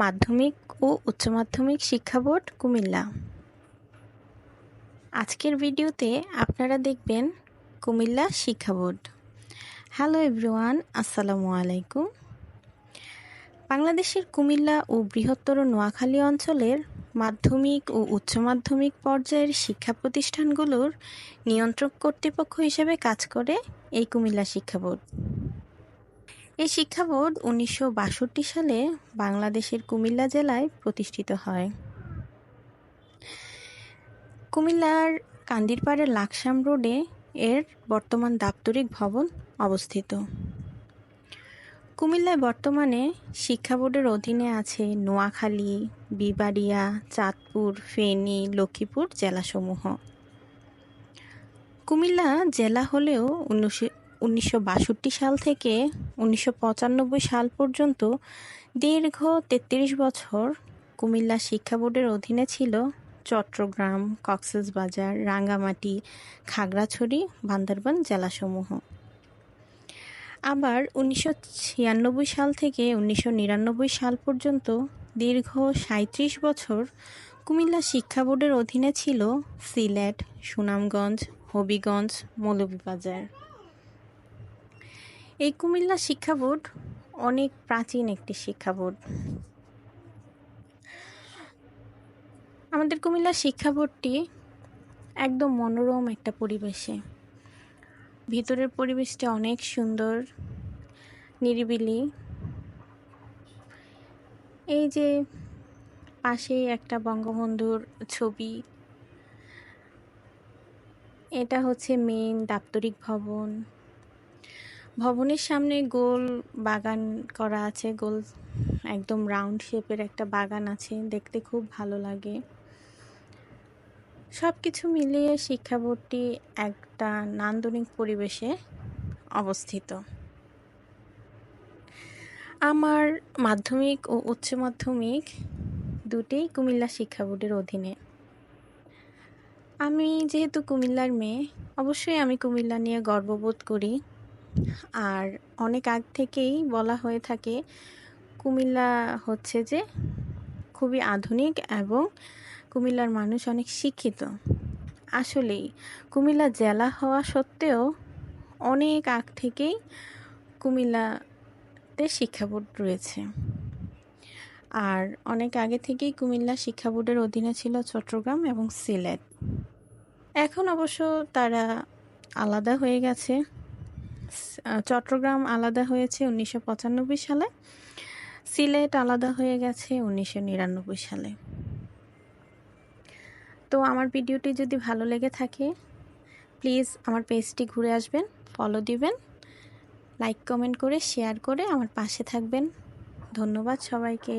মাধ্যমিক ও উচ্চ মাধ্যমিক শিক্ষা বোর্ড কুমিল্লা। আজকের ভিডিওতে আপনারা দেখবেন কুমিল্লা শিক্ষা বোর্ড। হ্যালো এভরিওয়ান, আসসালামু আলাইকুম। বাংলাদেশের কুমিল্লা ও বৃহত্তর নোয়াখালী অঞ্চলের মাধ্যমিক ও উচ্চ মাধ্যমিক পর্যায়ের শিক্ষা প্রতিষ্ঠানগুলোর নিয়ন্ত্রক কর্তৃপক্ষ হিসেবে কাজ করে এই কুমিল্লা শিক্ষা বোর্ড। এই শিক্ষা বোর্ড উনিশশো বাষট্টি সালে বাংলাদেশের কুমিল্লা জেলায় প্রতিষ্ঠিত হয়। কুমিল্লার কান্দিরপাড়ের লাকসাম রোডে এর বর্তমান দাপ্তরিক ভবন অবস্থিত। কুমিল্লায় বর্তমানে শিক্ষা বোর্ডের অধীনে আছে নোয়াখালী, বিবাড়িয়া, চাঁদপুর, ফেনী, লক্ষ্মীপুর জেলাসমূহ। কুমিল্লা জেলা হলেও উনিশশো সাল থেকে উনিশশো পঁচানব্বই সাল পর্যন্ত দীর্ঘ তেত্রিশ বছর কুমিল্লা শিক্ষা বোর্ডের অধীনে ছিল চট্টগ্রাম, কক্সবাজার, রাঙ্গামাটি, খাগড়াছড়ি, বান্দরবান জেলাসমূহ। আবার উনিশশো ছিয়ানব্বই সাল থেকে উনিশশো নিরানব্বই সাল পর্যন্ত দীর্ঘ সাঁত্রিশ বছর কুমিল্লা শিক্ষা বোর্ডের অধীনে ছিল সিলেট, সুনামগঞ্জ, হবিগঞ্জ, মৌলভীবাজার। এই কুমিল্লা শিক্ষা বোর্ড অনেক প্রাচীন একটি শিক্ষা বোর্ড। আমাদের কুমিল্লা শিক্ষা বোর্ডটি একদম মনোরম একটা পরিবেশে। ভিতরের পরিবেশটা অনেক সুন্দর, নিরিবিলি। এই যে পাশেই একটা বঙ্গবন্ধুর ছবি, এটা হচ্ছে মেন দাপ্তরিক ভবন। ভবনের সামনে গোল বাগান করা আছে, গোল একদম রাউন্ড শেপের একটা বাগান আছে, দেখতে খুব ভালো লাগে। সব কিছু মিলিয়ে শিক্ষা বোর্ডটি একটা নান্দনিক পরিবেশে অবস্থিত। আমার মাধ্যমিক ও উচ্চ মাধ্যমিক দুটেই কুমিল্লা শিক্ষা বোর্ডের অধীনে। আমি যেহেতু কুমিল্লার মেয়ে, অবশ্যই আমি কুমিল্লা নিয়ে গর্ববোধ করি। আর অনেক আগ থেকেই বলা হয়ে থাকে, কুমিল্লা হচ্ছে যে খুবই আধুনিক এবং কুমিল্লার মানুষ অনেক শিক্ষিত। আসলেই কুমিল্লা জেলা হওয়া সত্ত্বেও অনেক আগ থেকেই কুমিল্লাতে শিক্ষা বোর্ড রয়েছে। আর অনেক আগে থেকেই কুমিল্লা শিক্ষা বোর্ডের অধীনে ছিল চট্টগ্রাম এবং সিলেট। এখন অবশ্য তারা আলাদা হয়ে গেছে। চট্টগ্রাম আলাদা হয়েছে উনিশশো পঁচানব্বই সালে। সিলেট আলাদা হয়ে গেছে উনিশশো নিরানব্বই সালে। তো আমার ভিডিওটি যদি ভালো লেগে থাকে, প্লিজ আমার পেজটি ঘুরে আসবেন ফলো দিবেন লাইক কমেন্ট করে শেয়ার করে আমার পাশে থাকবেন। ধন্যবাদ সবাইকে।